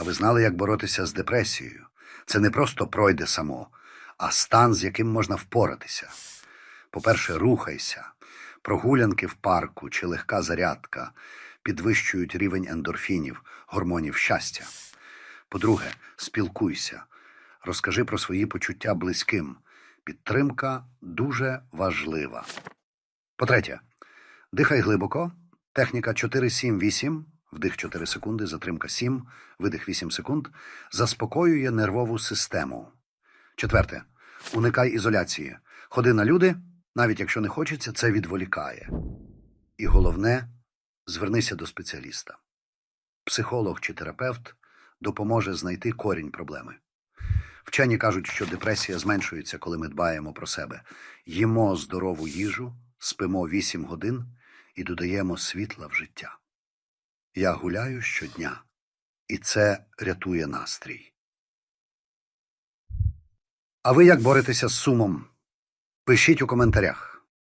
А ви знали, як боротися з депресією? Це не просто пройде само, а стан, з яким можна впоратися. По-перше, рухайся. Прогулянки в парку чи легка зарядка підвищують рівень ендорфінів, гормонів щастя. По-друге, спілкуйся. Розкажи про свої почуття близьким. Підтримка дуже важлива. По-третє, дихай глибоко. Техніка 4-7-8, вдих 4 секунди, затримка 7, видих 8 секунд, заспокоює нервову систему. Четверте, уникай ізоляції. Ходи на люди, навіть якщо не хочеться, це відволікає. І головне, звернися до спеціаліста. Психолог чи терапевт допоможе знайти корінь проблеми. Вчені кажуть, що депресія зменшується, коли ми дбаємо про себе. Їмо здорову їжу, спимо 8 годин і додаємо світла в життя. Я гуляю щодня, і це рятує настрій. А ви як боретеся з сумом? Пишіть у коментарях.